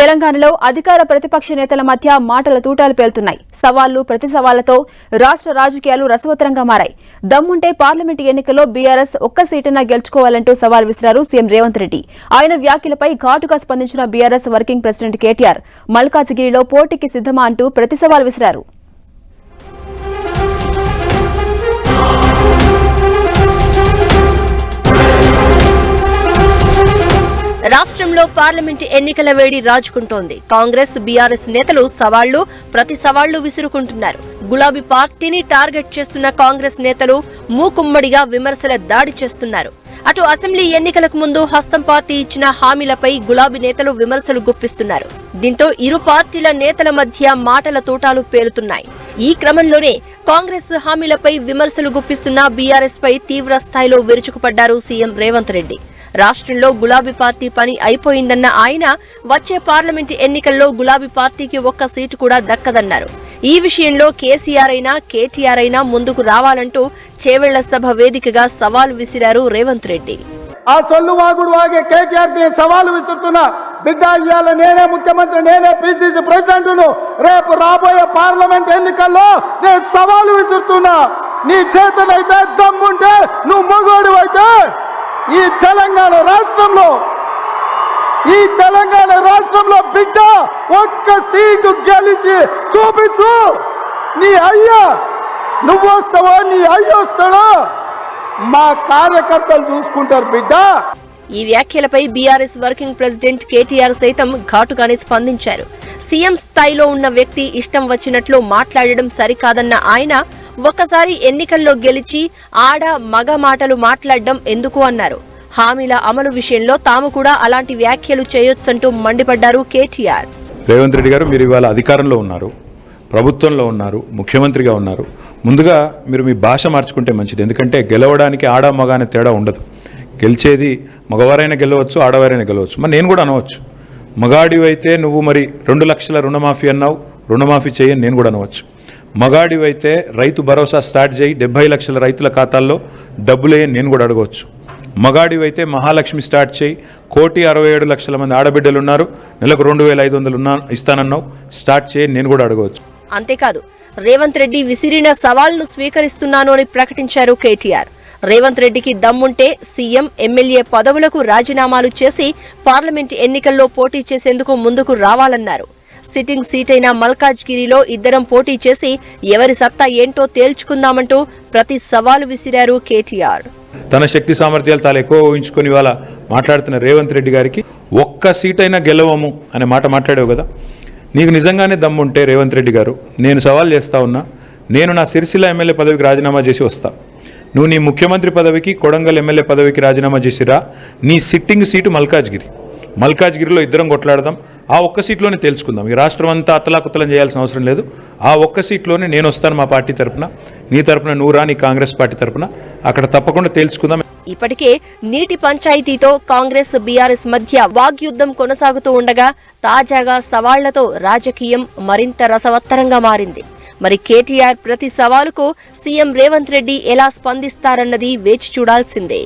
తెలంగాణలో అధికార ప్రతిపక్ష నేతల మధ్య మాటల తూటాలు పేలుతున్నాయి. సవాళ్ళు ప్రతి సవాళ్ళతో రాష్ట్ర రాజకీయాలు రసవత్తరంగా మారాయి. దమ్ముంటే పార్లమెంటు ఎన్నికల్లో బీఆర్ఎస్ ఒక్క సీటున గెలుచుకోవాలంటూ సవాల్ విసిరారు సీఎం రేవంత్ రెడ్డి. ఆయన వ్యాఖ్యలపై ఘాటుగా స్పందించిన బీఆర్ఎస్ వర్కింగ్ ప్రెసిడెంట్ కేటీఆర్ మల్కాజిగిరిలో పోటీకి సిద్ధమా అంటూ ప్రతి సవాల్ విసిరారు. రాష్ట్రంలో పార్లమెంటు ఎన్నికల వేడి రాజుకుంటోంది. కాంగ్రెస్ బీఆర్ఎస్ నేతలు సవాళ్ళు ప్రతి సవాళ్ళు విసురుకుంటున్నారు. గులాబీ పార్టీని టార్గెట్ చేస్తున్న కాంగ్రెస్ నేతలు మూకుమ్మడిగా విమర్శల దాడి చేస్తున్నారు. అటు అసెంబ్లీ ఎన్నికలకు ముందు హస్తం పార్టీ ఇచ్చిన హామీలపై గులాబీ నేతలు విమర్శలు గుప్పిస్తున్నారు. దీంతో ఇరు పార్టీల నేతల మధ్య మాటల తూటాలు పేలుతున్నాయి. ఈ క్రమంలోనే కాంగ్రెస్ హామీలపై విమర్శలు గుప్పిస్తున్న బీఆర్ఎస్ పై తీవ్ర స్థాయిలో విరుచుకుపడ్డారు సీఎం రేవంత్ రెడ్డి. రాష్ట్రంలో గులాబీ పార్టీ పని అయిపోయిందన్న ఆయన వచ్చే పార్లమెంటు ఎన్నికల్లో గులాబీ పార్టీకి ఒక్క సీటు కూడా దక్కదన్నారు. ఈ విషయంలో కేసీఆర్ అయినా కేటీఆర్ అయినా ముందుకు రావాలంటూ చేవెళ్ళ సభ వేదికగా సవాల్ విసిరారు రేవంత్ రెడ్డి. ఆ సొల్లు వాగుడు వాగే కేటీఆర్ సవాలు విసురుతున్నా బిడ్డ ఇవాళ నేనే ముఖ్యమంత్రి నేనే పిసిసి ప్రెసిడెంట్ను రేపు రాబోయే పార్లమెంట్ ఎన్నికల్లో నేను సవాలు విసురుతున్నా. నీ చేతనైతే దమ్ముంటే నువ్వు మగోడు అయితే ఈ తెలంగాణ రాష్ట్రంలో ఈ తెలంగాణ రాష్ట్రంలో బిడ్డ ఒక్క సీటు గెలిచి చూపించు. నీ అయ్యా నువ్వు వస్తావా నీ అయ్య వస్తాడా? మా కార్యకర్తలు చూసుకుంటారు బిడ్డ. ఈ వ్యాఖ్యలపై బీఆర్ఎస్ వర్కింగ్ ప్రెసిడెంట్ కేటీఆర్ సైతం ఘాటుగానే స్పందించారు. సీఎం స్థాయిలో ఉన్న వ్యక్తి ఇష్టం వచ్చినట్లు మాట్లాడడం సరికాదన్న ఆయన ఒక్కసారి ఎన్నికల్లో గెలిచి ఆడ మగ మాటలు మాట్లాడడం ఎందుకు అన్నారు. హామీల అమలు విషయంలో తాము కూడా అలాంటి వ్యాఖ్యలు చేయొచ్చంటూ మండిపడ్డారు కేటీఆర్. రేవంత్ రెడ్డి గారు మీరు ఇవాళ అధికారంలో ఉన్నారు ప్రభుత్వంలో ఉన్నారు ముఖ్యమంత్రిగా ఉన్నారు. ముందుగా మీరు మీ భాష మార్చుకుంటే మంచిది ఎందుకంటే గెలవడానికి ఆడ మగ అనే తేడా ఉండదు. గెలిచేది మగవారైనా గెలవచ్చు ఆడవారైనా గెలవచ్చు. మరి నేను కూడా అనవచ్చు. మగాడివైతే నువ్వు మరి రెండు లక్షల రుణమాఫీ అన్నావు రుణమాఫీ చేయని నేను కూడా అనవచ్చు. మగాడివైతే రైతు భరోసా స్టార్ట్ చేయి డెబ్బై లక్షల రైతుల ఖాతాల్లో డబ్బులే నేను కూడా అడగవచ్చు. మగాడివైతే మహాలక్ష్మి స్టార్ట్ చేయి కోటి అరవై ఏడు లక్షల మంది ఆడబిడ్డలు ఉన్నారు నెలకు రెండు వేల ఐదు వందలు ఉన్నా ఇస్తానన్నావు స్టార్ట్ చేయి నేను కూడా అడగవచ్చు. అంతేకాదు రేవంత్ రెడ్డి విసిరిన సవాల్ను స్వీకరిస్తున్నాను అని ప్రకటించారు కేటీఆర్. రేవంత్ రెడ్డికి దమ్ముంటే సీఎం ఎమ్మెల్యే పదవులకు రాజీనామాలు చేసి పార్లమెంట్ ఎన్నికల్లో పోటీ చేసేందుకు ముందుకు రావాలన్నారు. సిట్టింగ్ సీటైన మల్కాజ్గిరిలో ఇద్దరం పోటీ చేసి ఎవరి సత్తా ఏంటో తేల్చుకుందామంటూ ప్రతి సవాలు విసిరారు కేటీఆర్. తన శక్తి సామర్థ్యాలు తాను ఎక్కువ ఊహించుకొని ఇవాళ మాట్లాడుతున్న రేవంత్ రెడ్డి గారికి ఒక్క సీట్ అయినా గెలవము అనే మాట మాట్లాడావు కదా. నీకు నిజంగానే దమ్ముంటే రేవంత్ రెడ్డి గారు నేను సవాల్ చేస్తా ఉన్నా నేను నా సిరిసిల్ల ఎమ్మెల్యే పదవికి రాజీనామా చేసి వస్తా. నువ్వు నీ ముఖ్యమంత్రి పదవికి కొడంగల్ ఎమ్మెల్యే పదవికి రాజీనామా చేసిరా నీ సిట్టింగ్ సీటు మల్కాజ్గిరి. మల్కాజ్గిరిలో ఇద్దరం కొట్లాడదాం ఆ ఒక్క సీట్లోనే తేల్చుకుందాం. ఈ రాష్ట్రం అంతా అత్తలాకుత్తలం చేయాల్సిన అవసరం లేదు. ఆ ఒక్క సీట్లోనే నేను వస్తాను మా పార్టీ తరపున. నీ తరపున నువ్వు నీ కాంగ్రెస్ పార్టీ తరపున. అక్కడ తప్పకుండా తేల్చుకుందాం. ఇప్పటికే నీటి పంచాయతీతో కాంగ్రెస్ బీఆర్ఎస్ మధ్య వాగ్యుద్ధం కొనసాగుతూ ఉండగా తాజాగా సవాళ్ళతో రాజకీయం మరింత రసవత్తరంగా మారింది. మరి కేటీఆర్ ప్రతి సవాలుకు సీఎం రేవంత్ రెడ్డి ఎలా స్పందిస్తారన్నది వేచి చూడాల్సిందే.